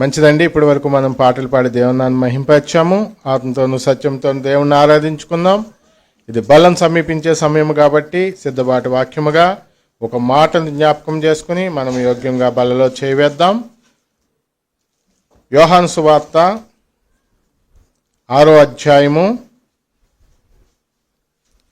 మంచిదండి. ఇప్పటి వరకు మనం పాటలు పాడి దేవునాన్ని మహింపచ్చాము ఆత్మతోనూ సత్యంతో దేవుణ్ణి ఆరాధించుకుందాం. ఇది బలం సమీపించే సమయం కాబట్టి సిద్ధపాటి వాక్యముగా ఒక మాటను జ్ఞాపకం చేసుకుని మనం యోగ్యంగా బలలో చేయవేద్దాం. యోహాను సువార్త ఆరో అధ్యాయము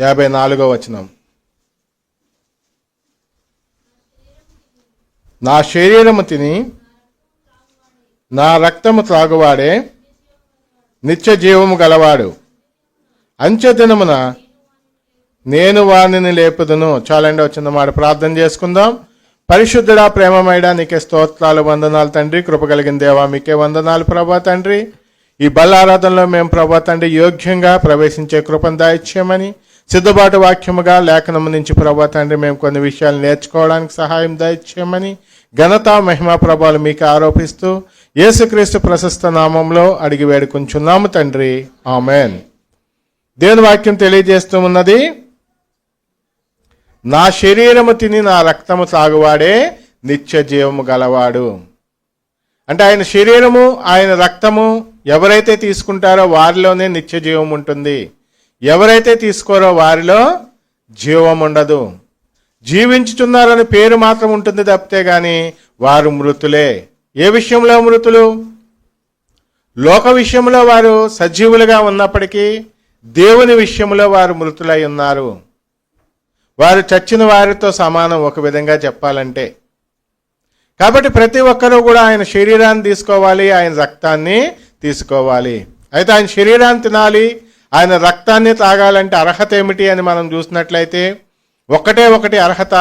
యాభై నాలుగో వచనం. నా శరీరము తిని నా రక్తము త్రాగువాడే నిత్య జీవము గలవాడు. అంచెదినమున నేను వాణిని లేపుదును. చాలండి వచ్చిన మాట ప్రార్థన చేసుకుందాం. పరిశుద్ధుడా ప్రేమమైడా నీకే స్తోత్రాలు వందనాలు తండ్రి. కృపగలిగిన దేవా మీకే వందనాలు ప్రభా తండ్రి. ఈ బల్లారాధనలో మేము ప్రభా తండ్రి యోగ్యంగా ప్రవేశించే కృపను దాయిచ్చామని సిద్ధపాటు వాక్యముగా లేఖనము నుంచి ప్రభా తండ్రి మేము కొన్ని విషయాలు నేర్చుకోవడానికి సహాయం దాయిచ్చామని ఘనత మహిమా ప్రభాలు మీకు ఆరోపిస్తూ యేసుక్రీస్తు ప్రశస్త నామంలో అడిగి వేడుకుంటున్నాము తండ్రి. ఆమెన్. దేవుని వాక్యం తెలియజేస్తూ ఉన్నది నా శరీరము తిని నా రక్తము తాగువాడే నిత్య జీవము గలవాడు. అంటే ఆయన శరీరము ఆయన రక్తము ఎవరైతే తీసుకుంటారో వారిలోనే నిత్య జీవం ఉంటుంది. ఎవరైతే తీసుకోరో వారిలో జీవం ఉండదు. జీవించుతున్నారనే పేరు మాత్రం ఉంటుంది తప్పితే కానీ వారు మృతులే. ఏ విషయంలో మృతులు? లోక విషయంలో వారు సజీవులుగా ఉన్నప్పటికీ దేవుని విషయంలో వారు మృతులై ఉన్నారు. వారు చచ్చిన వారితో సమానం ఒక విధంగా చెప్పాలంటే. కాబట్టి ప్రతి ఒక్కరూ కూడా ఆయన శరీరాన్ని తీసుకోవాలి ఆయన రక్తాన్ని తీసుకోవాలి. అయితే ఆయన శరీరాన్ని తినాలి ఆయన రక్తాన్ని తాగాలంటే అర్హత ఏమిటి అని మనం చూసినట్లయితే ఒకటే ఒకటి అర్హత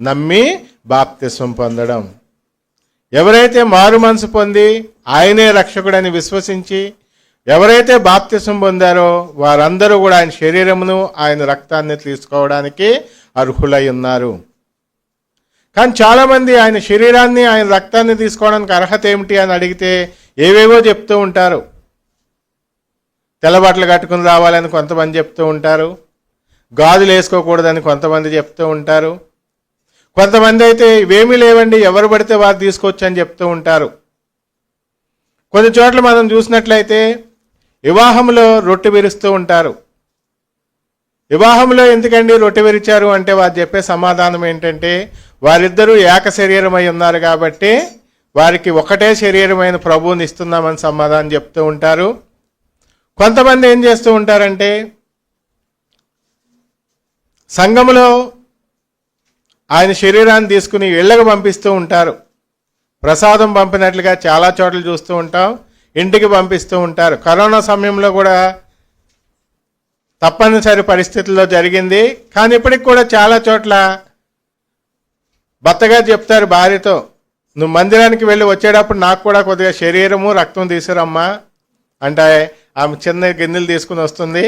నమ్మి బాప్తిస్వం పొందడం. ఎవరైతే మారు మనసు పొంది ఆయనే రక్షకుడని విశ్వసించి ఎవరైతే బాప్తిసం పొందారో వారందరూ కూడా ఆయన శరీరమును ఆయన రక్తాన్ని తీసుకోవడానికి అర్హులై ఉన్నారు. కానీ చాలామంది ఆయన శరీరాన్ని ఆయన రక్తాన్ని తీసుకోవడానికి అర్హత ఏమిటి అని అడిగితే ఏవేవో చెప్తూ ఉంటారు. తెల్లబాట్లు కట్టుకుని రావాలని కొంతమంది చెప్తూ ఉంటారు. గాజులు వేసుకోకూడదని కొంతమంది చెప్తూ ఉంటారు. కొంతమంది అయితే ఇవేమీ లేవండి ఎవరు పడితే వారు తీసుకోవచ్చు అని చెప్తూ ఉంటారు. కొన్ని చోట్ల మనం చూసినట్లయితే వివాహంలో రొట్టె విరుస్తూ ఉంటారు. వివాహంలో ఎందుకండి రొట్టె విరిచారు అంటే వారు చెప్పే సమాధానం ఏంటంటే వారిద్దరూ ఏక శరీరమై ఉన్నారు కాబట్టి వారికి ఒకటే శరీరమైన ప్రభువుని ఇస్తున్నామని సమాధానం చెప్తూ ఉంటారు. కొంతమంది ఏం చేస్తూ ఉంటారంటే సంఘములో ఆయన శరీరాన్ని తీసుకుని ఇళ్ళకు పంపిస్తూ ఉంటారు. ప్రసాదం పంపినట్లుగా చాలా చోట్ల చూస్తూ ఉంటాం. ఇంటికి పంపిస్తూ ఉంటారు. కరోనా సమయంలో కూడా తప్పనిసరి పరిస్థితుల్లో జరిగింది. కానీ ఇప్పటికి కూడా చాలా చోట్ల భర్తగా చెప్తారు భార్యతో నువ్వు మందిరానికి వెళ్ళి వచ్చేటప్పుడు నాకు కూడా కొద్దిగా శరీరము రక్తం తీసుకురమ్మా అంటే ఆమె చిన్న గిన్నెలు తీసుకుని వస్తుంది.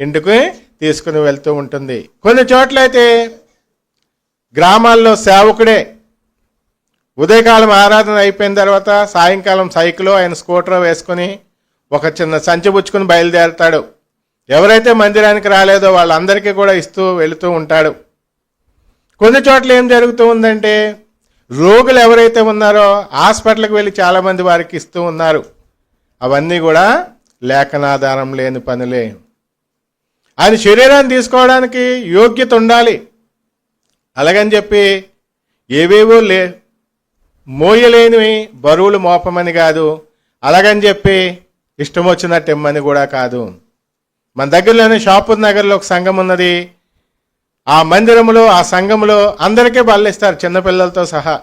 ఇంటికి తీసుకుని వెళ్తూ ఉంటుంది. కొన్ని చోట్ల అయితే గ్రామాల్లో సేవకుడే. ఉదయకాలం ఆరాధన అయిపోయిన తర్వాత సాయంకాలం సైకిలో ఆయన స్కూటర్ వేసుకుని ఒక చిన్న సంచి పుచ్చుకుని బయలుదేరతాడు. ఎవరైతే మందిరానికి రాలేదో వాళ్ళందరికీ కూడా ఇస్తూ వెళుతూ ఉంటాడు. కొన్ని చోట్ల ఏం జరుగుతూ ఉందంటే రోగులు ఎవరైతే ఉన్నారో హాస్పిటల్కి వెళ్ళి చాలామంది వారికి ఇస్తూ ఉన్నారు. అవన్నీ కూడా లేఖనాధారం లేని పనులే. ఆయన శరీరాన్ని తీసుకోవడానికి యోగ్యత ఉండాలి. అలాగని చెప్పి ఏవేవో లే మోయలేనివి బరువులు మోపమని కాదు. అలాగని చెప్పి ఇష్టం వచ్చినట్టు ఇమ్మని కూడా కాదు. మన దగ్గరలోనే షాపూర్ నగర్లో ఒక సంఘం ఉన్నది. ఆ మందిరంలో ఆ సంఘంలో అందరికీ బల్లిస్తారు చిన్నపిల్లలతో సహా.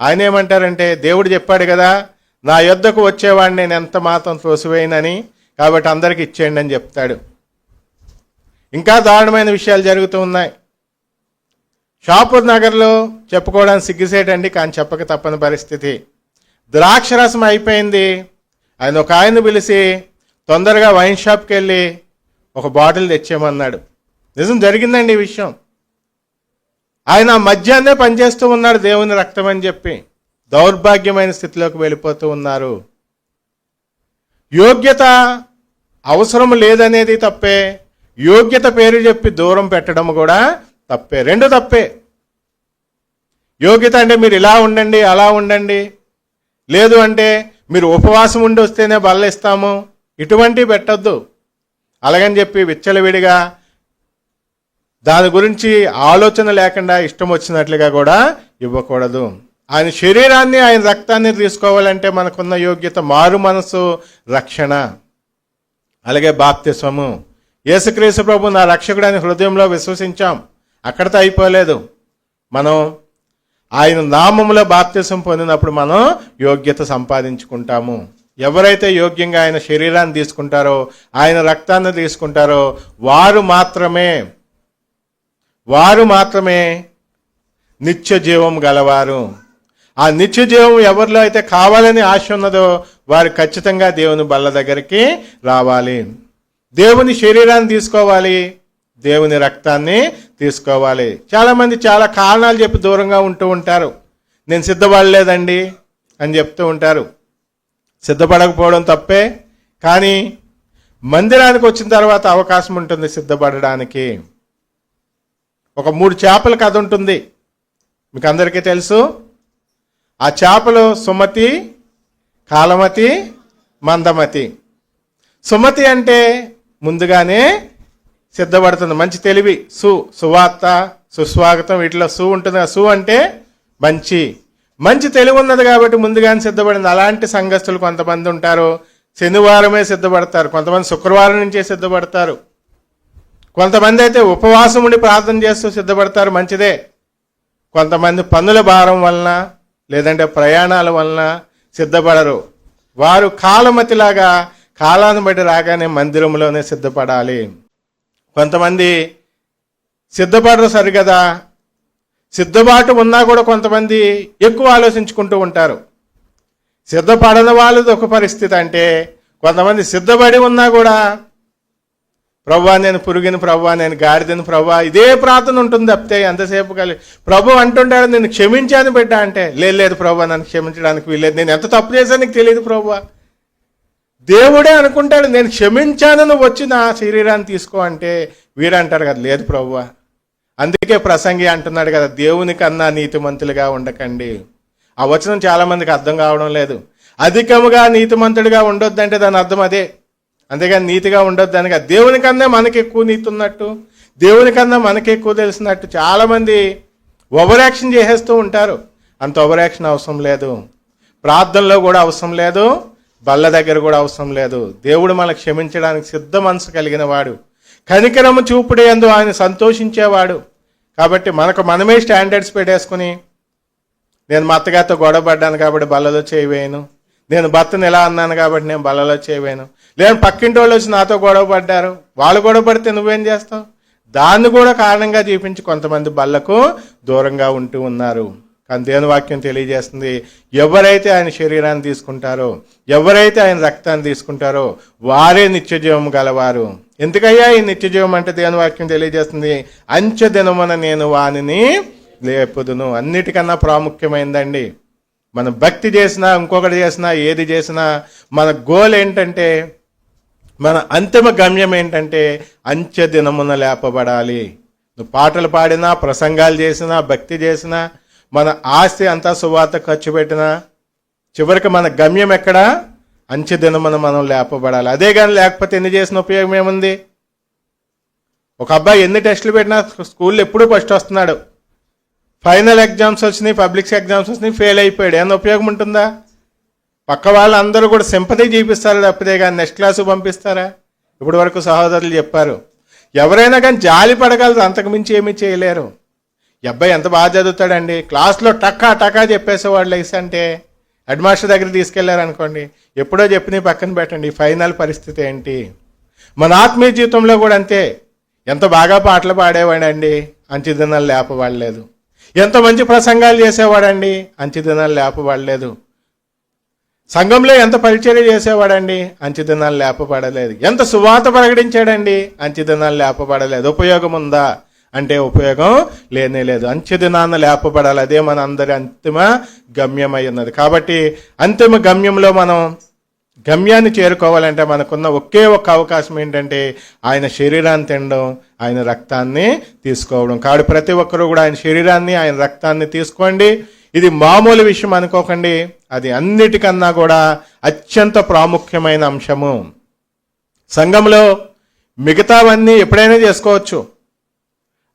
ఆయన ఏమంటారంటే దేవుడు చెప్పాడు కదా నా యొద్దకు వచ్చేవాడిని నేను ఎంత మాత్రం త్రోసివేయనని కాబట్టి అందరికి ఇచ్చేయండి అని చెప్తాడు. ఇంకా దారుణమైన విషయాలు జరుగుతూ ఉన్నాయి. షాపూర్ నగర్లో చెప్పుకోవడానికి సిగ్గుసేటండి కానీ చెప్పక తప్పని పరిస్థితి. ద్రాక్షరసం అయిపోయింది. ఆయన ఒక ఆయన పిలిచి తొందరగా వైన్ షాప్కి వెళ్ళి ఒక బాటిల్ తెచ్చేయమన్నాడు. నిజం జరిగిందండి ఈ విషయం. ఆయన ఆ మధ్యాహ్నే పనిచేస్తూ ఉన్నాడు దేవుని రక్తం అని చెప్పి. దౌర్భాగ్యమైన స్థితిలోకి వెళ్ళిపోతూ ఉన్నారు. యోగ్యత అవసరం లేదనేది తప్పే. యోగ్యత పేరు చెప్పి దూరం పెట్టడం కూడా తప్పే. రెండు తప్పే. యోగ్యత అంటే మీరు ఇలా ఉండండి అలా ఉండండి. లేదు అంటే మీరు ఉపవాసం ఉండి వస్తేనే బల్లిస్తాము ఇటువంటివి పెట్టొద్దు. అలాగని చెప్పి విచ్చలవిడిగా దాని గురించి ఆలోచన లేకుండా ఇష్టం వచ్చినట్లుగా కూడా ఇవ్వకూడదు. ఆయన శరీరాన్ని ఆయన రక్తాన్ని తీసుకోవాలంటే మనకున్న యోగ్యత మారు మనసు రక్షణ. అలాగే బాప్తిస్వము యేసుక్రీస్తు ప్రభు నా రక్షకుడు అని హృదయంలో విశ్వసించాం. అక్కడితో అయిపోలేదు. మనం ఆయన నామములో బాప్తిసం పొందినప్పుడు మనం యోగ్యత సంపాదించుకుంటాము. ఎవరైతే యోగ్యంగా ఆయన శరీరాన్ని తీసుకుంటారో ఆయన రక్తాన్ని తీసుకుంటారో వారు మాత్రమే వారు మాత్రమే నిత్య జీవం గలవారు. ఆ నిత్య జీవం ఎవరిలో అయితే కావాలని ఆశ ఉన్నదో వారు ఖచ్చితంగా దేవుని బల్ల దగ్గరికి రావాలి. దేవుని శరీరాన్ని తీసుకోవాలి. దేవుని రక్తాన్ని తీసుకోవాలి. చాలామంది చాలా కారణాలు చెప్పి దూరంగా ఉంటూ ఉంటారు. నేను సిద్ధపడలేదండి అని చెప్తూ ఉంటారు. సిద్ధపడకపోవడం తప్పే కానీ మందిరానికి వచ్చిన తర్వాత అవకాశం ఉంటుంది సిద్ధపడడానికి. ఒక మూడు చేపల కథ ఉంటుంది. మీకు అందరికీ తెలుసు. ఆ చేపలు సుమతి కాలమతి మందమతి. సుమతి అంటే ముందుగానే సిద్ధపడుతుంది. మంచి తెలివి. సు సువార్త సుస్వాగతం. వీటిలో సు ఉంటుంది. ఆ సు అంటే మంచి. మంచి తెలివి ఉన్నది కాబట్టి ముందుగానే సిద్ధపడింది. అలాంటి సంఘస్థులు కొంతమంది ఉంటారు. శనివారమే సిద్ధపడతారు. కొంతమంది శుక్రవారం నుంచే సిద్ధపడతారు. కొంతమంది అయితే ఉపవాసం ఉండి ప్రార్థన చేస్తూ సిద్ధపడతారు. మంచిదే. కొంతమంది పనుల భారం వలన లేదంటే ప్రయాణాల వలన సిద్ధపడరు. వారు కాలమతిలాగా కాలాన్ని బట్టి రాగానే మందిరంలోనే సిద్ధపడాలి. కొంతమంది సిద్ధపడరు సరిగదా. సిద్ధపాటు ఉన్నా కూడా కొంతమంది ఎక్కువ ఆలోచించుకుంటూ ఉంటారు. సిద్ధపడని వాళ్ళది ఒక పరిస్థితి అంటే కొంతమంది సిద్ధపడి ఉన్నా కూడా ప్రవ్వా నేను పురుగిన ప్రవ్వా నేను గాడిదని ప్రవ్వా ఇదే ప్రార్థన ఉంటుంది తప్పితే ఎంతసేపు కలిగి ప్రభు అంటుంటాడు నేను క్షమించాను బిడ్డ అంటే లేదు లేదు ప్రవ్వా నన్ను క్షమించడానికి వీల్లేదు. నేను ఎంత తప్పు చేశాను నీకు తెలియదు ప్రభువా దేవుడే అనుకుంటాడు నేను క్షమించాను వచ్చి నా శరీరాన్ని తీసుకో అంటే వీడు కదా లేదు ప్రభువ అందుకే ప్రసంగి అంటున్నాడు కదా దేవుని కన్నా నీతిమంతులుగా ఉండకండి. ఆ వచనం చాలామందికి అర్థం కావడం లేదు. అధికముగా నీతిమంతుడిగా ఉండొద్దంటే దాని అర్థం అదే. అంతేగాని నీతిగా ఉండొద్దు అని కాదు దేవుని కన్నా మనకి ఎక్కువ నీతి ఉన్నట్టు దేవుని కన్నా మనకి ఎక్కువ తెలిసినట్టు చాలామంది ఓవర్ యాక్షన్ చేసేస్తూ ఉంటారు. అంత ఓవర్ యాక్షన్ అవసరం లేదు. ప్రార్థనలో కూడా అవసరం లేదు. బల్ల దగ్గర కూడా అవసరం లేదు. దేవుడు మనకు క్షమించడానికి సిద్ధ మనసు కలిగిన వాడు. కనికరము చూపుడే అందు ఆయన సంతోషించేవాడు. కాబట్టి మనకు మనమే స్టాండర్డ్స్ పెట్టేసుకుని నేను మా అత్తగారితో గొడవ పడ్డాను కాబట్టి బల్లలో చేయవేయను నేను భర్తను ఎలా అన్నాను కాబట్టి నేను బల్లలో చేయవేను లేని పక్కింటి వాళ్ళు వచ్చి నాతో గొడవ పడ్డారు. వాళ్ళు గొడవ పడితే నువ్వేం చేస్తావు? దాన్ని కూడా కారణంగా చూపించి కొంతమంది బల్లకు దూరంగా ఉంటూ ఉన్నారు. కానీ దేవుని వాక్యం తెలియజేస్తుంది ఎవరైతే ఆయన శరీరాన్ని తీసుకుంటారో ఎవరైతే ఆయన రక్తాన్ని తీసుకుంటారో వారే నిత్యజీవం గలవారు. ఎందుకయ్యా ఈ నిత్యజీవం అంటే దేవుని వాక్యం తెలియజేస్తుంది అంచె దినమున నేను వానిని లేపుదును. అన్నిటికన్నా ప్రాముఖ్యమైందండి మనం భక్తి చేసినా ఇంకొకటి చేసినా ఏది చేసినా మన గోల్ ఏంటంటే మన అంతిమ గమ్యం ఏంటంటే అంచె దినమున లేపబడాలి. నువ్వు పాటలు పాడినా ప్రసంగాలు చేసినా భక్తి చేసినా మన ఆస్తి అంతా సువార్త ఖర్చు పెట్టినా చివరికి మన గమ్యం ఎక్కడ? అంచె దినమున మనం లేపబడాలి. అదే కానీ లేకపోతే ఎన్ని చేసిన ఉపయోగం ఏముంది? ఒక అబ్బాయి ఎన్ని టెస్టులు పెట్టినా స్కూల్లో ఎప్పుడూ ఫస్ట్ వస్తున్నాడు. ఫైనల్ ఎగ్జామ్స్ వచ్చినాయి పబ్లిక్ ఎగ్జామ్స్ వచ్చినాయి ఫెయిల్ అయిపోయాడు. ఏమైనా ఉపయోగం ఉంటుందా? పక్క వాళ్ళందరూ కూడా సింపతి చూపిస్తారు తప్పితే కానీ నెక్స్ట్ క్లాసు పంపిస్తారా? ఇప్పుడు వరకు సహోదరులు చెప్పారు. ఎవరైనా కానీ జాలి పడగలరు అంతకుమించి ఏమీ చేయలేరు. ఈ అబ్బాయి ఎంత బాగా చదువుతాడండి? క్లాస్లో టక్కా టకా చెప్పేసేవాడు లైస్ అంటే హెడ్ మాస్టర్ దగ్గర తీసుకెళ్ళారు అనుకోండి. ఎప్పుడో చెప్పింది పక్కన పెట్టండి ఫైనల్ పరిస్థితి ఏంటి? మన ఆత్మీయ జీవితంలో కూడా అంతే. ఎంత బాగా పాటలు పాడేవాడండి? అంచెదినాలు లేపవాడలేదు ఎంత మంచి ప్రసంగాలు చేసేవాడండి? అంచెదినాలు లేపవాడలేదు సంఘంలో ఎంత పరిచర్య చేసేవాడండి? అంచెదినాలు లేపబడలేదు. ఎంత సువాత ప్రకటించాడండి? అంచెదినాలు లేపబడలేదు. ఉపయోగం ఉందా? అంటే ఉపయోగం లేనే లేదు. అంచెదినాన్న లేపబడాలి. అదే మన అందరి అంతిమ గమ్యమై ఉన్నది. కాబట్టి అంతిమ గమ్యంలో మనం గమ్యాన్ని చేరుకోవాలంటే మనకున్న ఒకే ఒక్క అవకాశం ఏంటంటే ఆయన శరీరాన్ని తినడం ఆయన రక్తాన్ని తీసుకోవడం. కాబట్టి ప్రతి ఒక్కరూ కూడా ఆయన శరీరాన్ని ఆయన రక్తాన్ని తీసుకోండి. ఇది మామూలు విషయం అనుకోకండి. అది అన్నిటికన్నా కూడా అత్యంత ప్రాముఖ్యమైన అంశము. సంఘంలో మిగతావన్నీ ఎప్పుడైనా చేసుకోవచ్చు.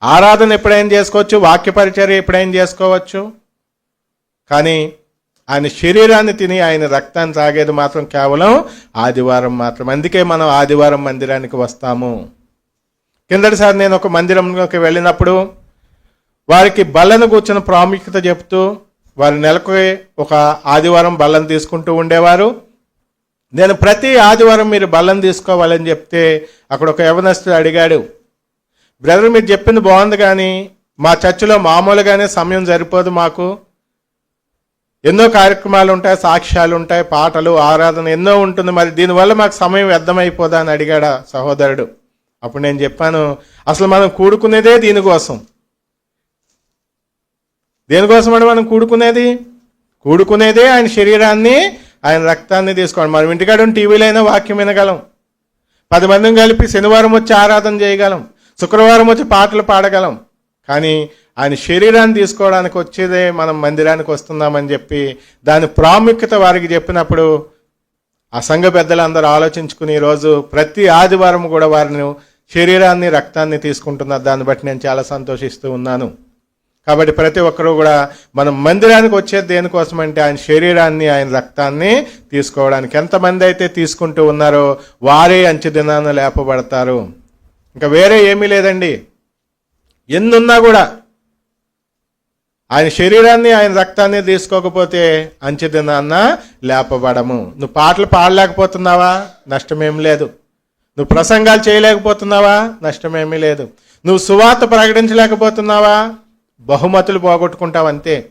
ఆరాధన ఎప్పుడైనా చేసుకోవచ్చు వాక్య పరిచర్య ఎప్పుడైనా చేసుకోవచ్చు. కానీ ఆయన శరీరాన్ని తిని ఆయన రక్తాన్ని తాగేది మాత్రం కేవలం ఆదివారం మాత్రం. అందుకే మనం ఆదివారం మందిరానికి వస్తాము. కిందటిసారి నేను ఒక మందిరంలోకి వెళ్ళినప్పుడు వారికి బల్లను కూర్చున్న ప్రాముఖ్యత చెప్తూ వారి నెలకు ఒక ఆదివారం బల్లను తీసుకుంటూ ఉండేవారు. నేను ప్రతి ఆదివారం మీరు బల్లను తీసుకోవాలని చెప్తే అక్కడ ఒక యవనస్తుడు అడిగాడు బ్రదర్ మీరు చెప్పింది బాగుంది కానీ మా చర్చిలో మామూలుగానే సమయం సరిపోదు మాకు. ఎన్నో కార్యక్రమాలు ఉంటాయి సాక్ష్యాలు ఉంటాయి పాటలు ఆరాధన ఎన్నో ఉంటుంది. మరి దీనివల్ల మాకు సమయం వ్యర్థమైపోదా అని అడిగాడు సహోదరుడు. అప్పుడు నేను చెప్పాను అసలు మనం కూడుకునేదే దీనికోసం. దేనికోసం అండి మనం కూడుకునేది? కూడుకునేదే ఆయన శరీరాన్ని ఆయన రక్తాన్ని తీసుకోండి మనం ఇంటికాడ ఉన్న టీవీలో అయినా వాక్యం వినగలం. పది మందిని కలిపి శనివారం వచ్చి ఆరాధన చేయగలం. శుక్రవారం వచ్చి పాటలు పాడగలం. కానీ ఆయన శరీరాన్ని తీసుకోవడానికి వచ్చేదే మనం మందిరానికి వస్తున్నామని చెప్పి దాని ప్రాముఖ్యత వారికి చెప్పినప్పుడు ఆ సంఘ పెద్దలందరూ ఆలోచించుకుని ఈరోజు ప్రతి ఆదివారం కూడా వారిని శరీరాన్ని రక్తాన్ని తీసుకుంటున్నారు. దాన్ని బట్టి నేను చాలా సంతోషిస్తూ ఉన్నాను. కాబట్టి ప్రతి ఒక్కరూ కూడా మనం మందిరానికి వచ్చేది దేనికోసం అంటే ఆయన శరీరాన్ని ఆయన రక్తాన్ని తీసుకోవడానికి. ఎంతమంది అయితే తీసుకుంటూ ఉన్నారో వారే అంచె దినాన లేపబడతారు. ఇంకా వేరే ఏమీ లేదండి. ఎన్నున్నా కూడా ఆయన శరీరాన్ని ఆయన రక్తాన్ని తీసుకోకపోతే అంచెదినాన్న లేపబడము. నువ్వు పాటలు పాడలేకపోతున్నావా? నష్టమేం లేదు. నువ్వు ప్రసంగాలు చేయలేకపోతున్నావా? నష్టమేమీ లేదు. నువ్వు సువార్త ప్రకటించలేకపోతున్నావా? బహుమతులు పోగొట్టుకుంటావు అంతే.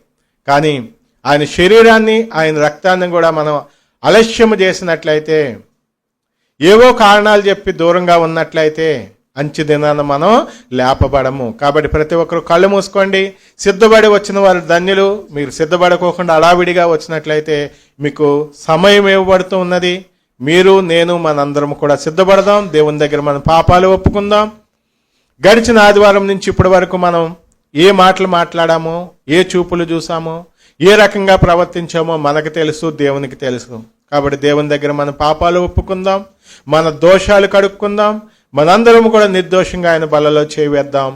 కానీ ఆయన శరీరాన్ని ఆయన రక్తాన్ని కూడా మనం అలస్యము చేసినట్లయితే ఏవో కారణాలు చెప్పి దూరంగా ఉన్నట్లయితే అంచు దినాన మనం లేపబడము. కాబట్టి ప్రతి ఒక్కరు కళ్ళు మూసుకోండి. సిద్ధపడి వచ్చిన వారు ధన్యులు. మీరు సిద్ధపడకోకుండా అడావిడిగా వచ్చినట్లయితే మీకు సమయం ఇవ్వబడుతూ ఉన్నది. మీరు నేను మనందరం కూడా సిద్ధపడదాం. దేవుని దగ్గర మన పాపాలు ఒప్పుకుందాం. గడిచిన ఆదివారం నుంచి ఇప్పటి వరకు మనం ఏ మాటలు మాట్లాడామో ఏ చూపులు చూసామో ఏ రకంగా ప్రవర్తించామో మనకు తెలుసు దేవునికి తెలుసు. కాబట్టి దేవుని దగ్గర మన పాపాలు ఒప్పుకుందాం. మన దోషాలు కడుక్కుందాం. మనందరం కూడా నిర్దోషంగా ఆయన బలలో చేవేద్దాం